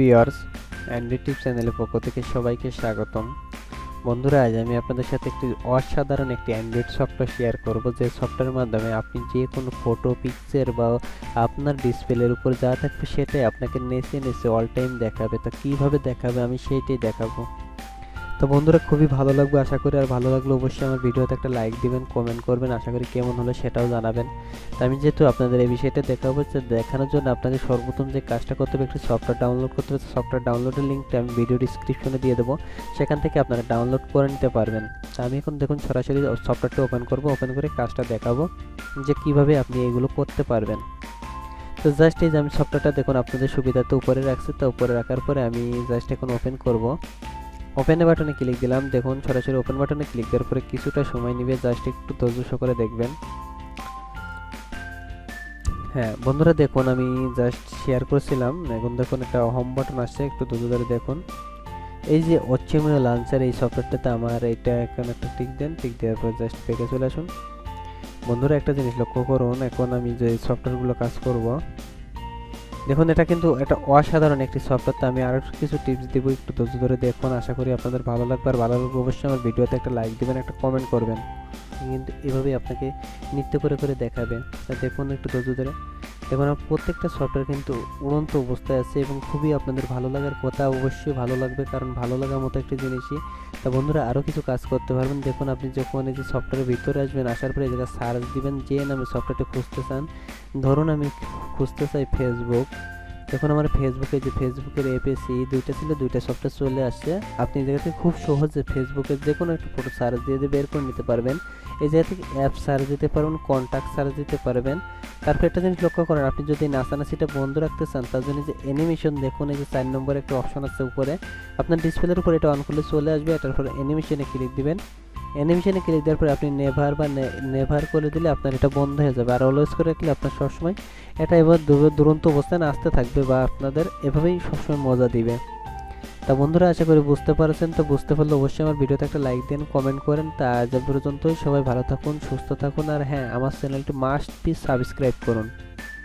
Viewers Android টিপ চ্যানেলের পক্ষ থেকে সবাইকে স্বাগতম। বন্ধুরা, আজ আমি আপনাদের সাথে একটি অসাধারণ একটি অ্যান্ড্রয়েড সফটওয়্যার শেয়ার করব, যে সফটওয়্যারের মাধ্যমে আপনি যে কোনো ফটো পিকচার বা আপনার ডিসপ্লের উপর যা থাকবে সেটাই আপনাকে নেচে নেচে অল টাইম দেখাবে। তো কীভাবে দেখাবে আমি সেইটাই দেখাবো। তো বন্ধুরা, খুবই ভালো লাগবে, আশা করি, আর ভালো লাগলে অবশ্যই আমার ভিডিওতে একটা লাইক দিবেন কমেন্ট করবেন, আশা করি কেমন হলো সেটাও জানাবেন। তো আমি যেহেতু আপনাদের এই বিষয়টা দেখাবো যে দেখানোর জন্য আপনাকে সর্বপ্রথম যে কাজটা করতে হবে, একটি সফটওয়্যার ডাউনলোড করতে হবে। সফটওয়্যার ডাউনলোডের লিঙ্কটা আমি ভিডিও ডিসক্রিপশনে দিয়ে দেবো। সেখান থেকে আপনারা ডাউনলোড করে নিতে পারবেন। তো আমি এখন দেখুন সরাসরি সফটওয়্যারটা ওপেন করব ওপেন করে কাজটা দেখাবো যে কীভাবে আপনি এগুলো করতে পারবেন। তো জাস্ট এই যে আমি সফটওয়্যারটা দেখুন, আপনাদের সুবিধাতে উপরে রাখছি, তো উপরে রাখার পরে আমি জাস্ট এখন ওপেন করব। ওপেনে বাটনে ক্লিক দিলাম। দেখুন, সরাসরি ওপেন বাটনে ক্লিক দেওয়ার পরে কিছুটা সময় নিবে। জাস্ট একটু ধৈর্য করে দেখবেন। হ্যাঁ বন্ধুরা দেখুন, আমি জাস্ট শেয়ার করেছিলাম। এখন দেখুন, একটা হোম বাটন আসছে। একটু ধৈর্য ধরে দেখুন। এই যে অচ্ছিমীয় লাঞ্চার এই সফটওয়্যারটাতে আমার এটা এখন একটা টিক দেন। টিক দেওয়ার পর জাস্ট পেকে চলে আসুন। বন্ধুরা, একটা জিনিস লক্ষ্য করুন। এখন আমি যে সফটওয়্যারগুলো কাজ করব দেখুন, এটা কিন্তু একটা অসাধারণ একটি সফটওয়্যার তো আমি আরও কিছু টিপস দেবো একটু ধৈর্য ধরে দেখুন। আশা করি আপনাদের ভালো লাগবে। আর ভালো লাগবে অবশ্যই আমার ভিডিওতে একটা লাইক দেবেন, একটা কমেন্ট করবেন। কিন্তু এভাবেই আপনাকে নৃত্য করে করে দেখাবে দেখুন, একটু ধৈর্য ধরে দেখুন আমার প্রত্যেকটা সফটওয়্যার কিন্তু উড়ন্ত অবস্থায় আছে এবং খুবই আপনাদের ভালো লাগার কথা, অবশ্যই ভালো লাগবে কারণ ভালো লাগার মতো একটা জিনিসই। তা বন্ধুরা আরও কিছু কাজ করতে পারবেন। দেখুন, আপনি যখন এই যে সফটওয়্যারের ভিতরে আসবেন, আসার পরে যেটা সার্চ দিবেন, যে নামে সফটওয়্যারটা খুঁজতে চান, ধরুন আমি খুঁজতে চাই ফেসবুক দেখুন আমার ফেসবুকে যে ফেসবুকের এপিএসি দুইটা ছিল, দুইটা সফটওয়্যার চলে আসছে। আপনি এই জায়গা থেকে খুব সহজে ফেসবুকের যে কোনো একটা ফটো সার্চ দিয়ে দিয়ে বের করে নিতে পারবেন। এই জায়গা থেকে অ্যাপ সার্চ দিতে পারবেন কন্ট্যাক্ট সার্চ দিতে পারবেন। তারপর একটা জিনিস লক্ষ্য করেন, আপনি যদি নাচানাচিটা বন্ধ রাখতে চান, তার জন্য যে অ্যানিমেশন দেখুন এই যে চার নম্বরে একটা অপশন আছে উপরে। আপনার ডিসপ্লের উপর এটা অন করলে চলে আসবে, এটার পর অ্যানিমেশনে ক্লিক দিবেন। অ্যানিমেশনে ক্লিক দেওয়ার পরে আপনি নেভার বা নেভার করে দিলে আপনার এটা বন্ধ হয়ে যাবে। আর অলওয়েজ করে রাখলে আপনার সবসময় এটা এবার দুরন্ত অবস্থানে আসতে থাকবে বা আপনাদের এভাবেই সবসময় মজা দিবে। তা বন্ধুরা, আশা করি বুঝতে পারছেন। তো বুঝতে পারলে অবশ্যই আমার ভিডিওতে একটা লাইক দিন কমেন্ট করেন। তা আজ পর্যন্তই। সবাই ভালো থাকুন, সুস্থ থাকুন। আর হ্যাঁ আমার চ্যানেলটি মাস্ট বি সাবস্ক্রাইব করুন।